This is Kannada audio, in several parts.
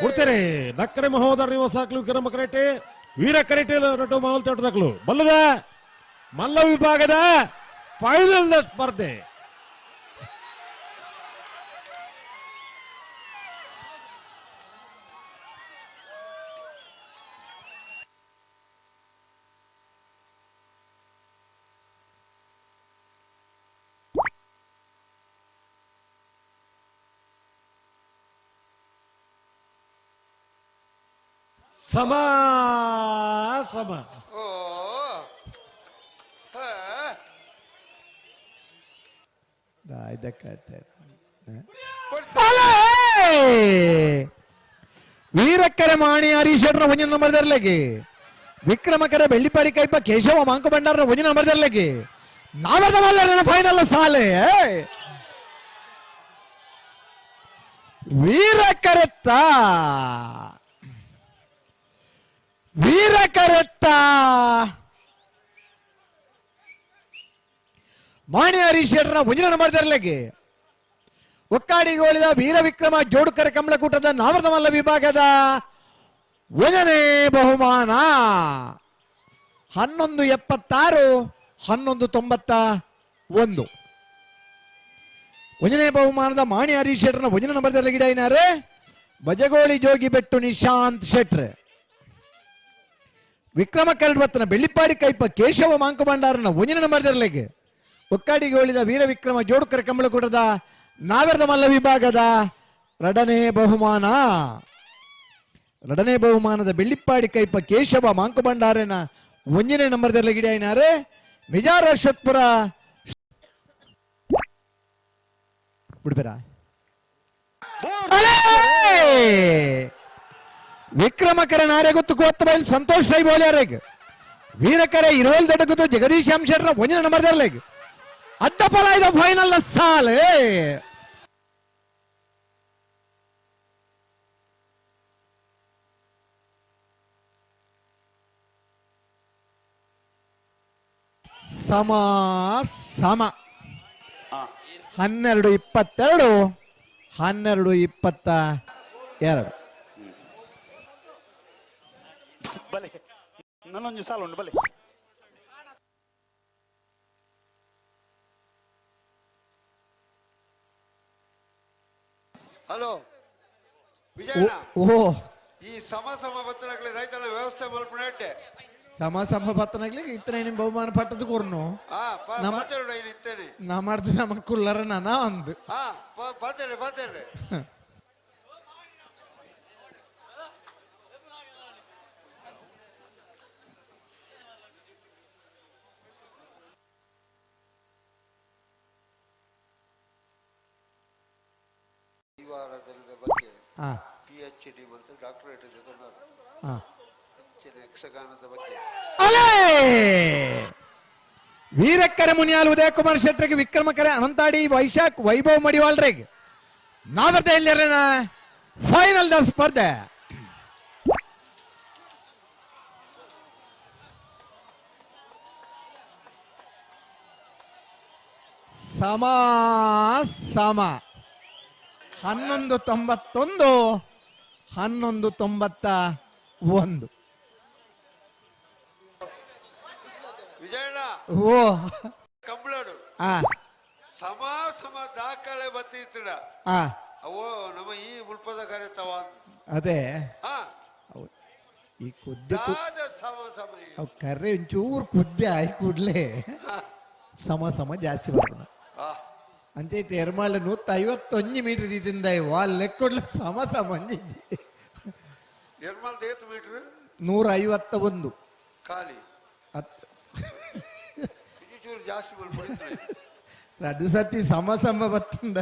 ಕೊಡ್ತೇನೆ ನಕ್ಕರೆ ಮಹೋದರ ನಿವಾಸಾಕ್ಲು ಕಿರಮ ಕರೆಟೆ ವೀರ ಕರೆಟೆ ನಟು ಮಾವಲ್ ತೋಟದಕ್ಲು. ಬಲ್ಲದ ಮಲ್ಲ ವಿಭಾಗದ ಫೈನಲ್ ಸ್ಪರ್ಧೆ. ಸಮ ಸಮ. ಓ. ವೀರಕ್ಕರೆ ಮಾಣಿ ಹರೀಶರ ಭಜನ ನಂಬರ್ ದರ್ಲೆಗೆ ವಿಕ್ರಮಕರ ಬೆಳ್ಳಿಪಾಡಿ ಕೈಪ ಕೇಶವ ಮಾಂಕು ಭಂಡಾರ ಭಜನ ನಂಬರ್ ದರ್ಲೆಗೆ ನಾವರ್ದ ಮಲ್ಲರ ಫೈನಲ್ ಸಾಲೆ ವೀರಕರೆತ್ತ ವೀರಕರೆತ್ತ. ಮಾಣಿ ಹರೀಶರ ಒಂಜಿನ ನಂಬರ್ ದರ್ಲೆಗೆ ಒಕ್ಕಾಡಿಗೋಳಿದ ವೀರ ವಿಕ್ರಮ ಜೋಡುಕರ ಕಮಲಕೂಟದ ನಾಮರ್ದ ಮಲ್ಲ ವಿಭಾಗದ ಒಂದನೇ ಬಹುಮಾನ. ಹನ್ನೊಂದು ಎಪ್ಪತ್ತಾರು, ಹನ್ನೊಂದು ತೊಂಬತ್ತ ಒಂದು. ಒಂದನೇ ಬಹುಮಾನದ ಮಾಣಿ ಹರೀಶ್ ಶೆಟ್ರನ ಒಂದನೇ ನಂಬರ್ದಲ್ಲಿ ಗಿಡ ಏನಾರೆ ಬಜಗೋಳಿ ಜೋಗಿ ಬೆಟ್ಟು ನಿಶಾಂತ್ ಶೆಟ್ರ್. ವಿಕ್ರಮ ಕರಡ್ವತ್ತನ ಬೆಳ್ಳಿಪ್ಪಾಡಿ ಕೈಪ ಕೇಶವ ಮಾಂಕಬಂಡಾರನ ಭಂಡಾರನ ಮರದಿರಲಿಗೆ. ಒಕ್ಕಾಡಿಗೆ ಹೋಳಿದ ವೀರ ವಿಕ್ರಮ ಜೋಡುಕರ ಕಮಲಕೂಟದ ನಾವೆರದ ಮಲ್ಲ ವಿಭಾಗದ ರಡನೇ ಬಹುಮಾನ. ರಡನೇ ಬಹುಮಾನದ ಬೆಳ್ಳಿಪ್ಪಾಡಿ ಕೈಪ ಕೇಶವ ಮಾಂಕು ಭಂಡಾರನ ಒಂದನೇ ನಂಬರ್ದಲ್ಲಿ ಗಿಡ ಏನಾರೆ? ಮಿಜಾರ ಅಶ್ವತ್ಪುರ ಬಿಡ್ಬೇರಾ ವಿಕ್ರಮಕರ ನಾರೆ ಗೊತ್ತು ಕೋತ್ತ ಬೈಲ್ ಸಂತೋಷ್ ರೈ ಬೋಲ್ಯಾರೆಗ್ ವೀರಕರೆ ಇರುವಲ್ ದಡಗುದು ಜಗದೀಶ್ ಅಂಶರ್ನ ಒಂದಿನ ನಂಬರ್ ದರ್ಲೆಗ್ ಅಡ್ಡ ಫಲ ಇದು ಫೈನಲ್ ಸಾಲ್. ಸಮ ಸಮ. ಹನ್ನೆರಡು ಇಪ್ಪತ್ತೆರಡು, ಹನ್ನೆರಡು ಇಪ್ಪತ್ತ ಎರಡು. ಬಲೆ. ನನ್ನೊಂದು ಸಾಲ ಉಂಟು ಬಲೆ. ಹಲೋ. ವಿಜಯಣ್ಣ ಓ ಈ ಸಮ ಸಮ ಬತ್ತನಕ್ಲೆ ಸೈತನ ವ್ಯವಸ್ಥೆ ಮಲ್ಪನೆಟ್ಟೆ ಸಮ ಸಮ ಪತ್ತನಾಗ್ಲಿಕ್ಕೆ ಇತ್ತನ ನಿಮ್ ಬಹುಮಾನ ಪಟ್ಟದ ಕೊರ್ನು. ಆ ನಮ್ಮ- ಪಾತೇಳು ಇಲ್ಲಿ ಇತ್ತೇನೆ. ನಾ ಮಾಡ್ದು ನಮ್ಮ ಕುಲ್ಲರ ನಾನಾ ಅಂದ್ ಹಾ ಪಾತೇಳೆ ಪಾತೇಳೆ ವಾರದ ಬಗ್ಗೆ ಹಾ ಪಿ ಎಚ್ ಡಿ ಮತ್ತು ಡಾಕ್ಟರೇಟ್ ಇದೆ ಹಾ ಹೆಚ್ಚಿನ ಯಕ್ಷಗಾನದ ಬಗ್ಗೆ. ಅಲೇ! ವೀರಕ್ಕರೆ ಮುನಿಯಾಲ್ ಉದಯ ಕುಮಾರ್ ಶೆಟ್ರಿಗೆ ವಿಕ್ರಮಕರೆ ಅನಂತಾಡಿ ವೈಶಾಖ್ ವೈಭವ್ ಮಡಿವಾಳ್ರಿಗೆ ನಾವರ್ತ ಎಲ್ಲಿರನ ಫೈನಲ್ ದ ಸ್ಪರ್ಧೆ. ಸಮ ಸಮ. ಹನ್ನೊಂದು ತೊಂಬತ್ತೊಂದು ಹನ್ನೊಂದು ತೊಂಬತ್ತ ಒಂದು. ಓ. ಕಂಬಳಡು. ಆ. ಸಮ ಸಮ ದಾಖಲೆ ಬತ್ತಿತ್ತಿಡ ಆ. ಅವು ನಮ್ಮ ಈ ಉಲ್ಪದ ಕರೆತವ ಅದೇ. ಹಾ. ಈ ಕುದ್ದೆ ದಾದ ಸಮ ಸಮ ಕರ್ರೆ ಒಂಚೂರು ಕುದ್ದೆ ಆಯ್ ಕೂಡ್ಲೆ ಸಮ ಸಮ ಜಾಸ್ತಿ ಬರ್ತದೆ. ಆ, ಅಂತೆ ತೆರ್ಮಾಳ ನೂತ್ತ ಐವತ್ತೊಂದು ಮೀಟರ್ ಇದಿಂದ ವಾಲ್ ಲೆಕ್ಕೊಡ್ಲೆ ಸಮಸ ಸಮ ಅಂದಿದ್ದೆ ಏತ್ ಮೀಟರ್? ನೂರ ಐವತ್ತ ಒಂದು ಖಾಲಿ ಹತ್ತು ಚೂರು ಜಾಸ್ತಿ ಅದು ಸತಿ ಸಮ ಸಮ ಬತ್ತಂದ.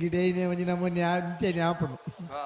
ಗಿಡೇನೆ ಒಂಜಿ ನಮ್ಮ ನ್ಯಾ ಅಂಚೆ ಹಾ.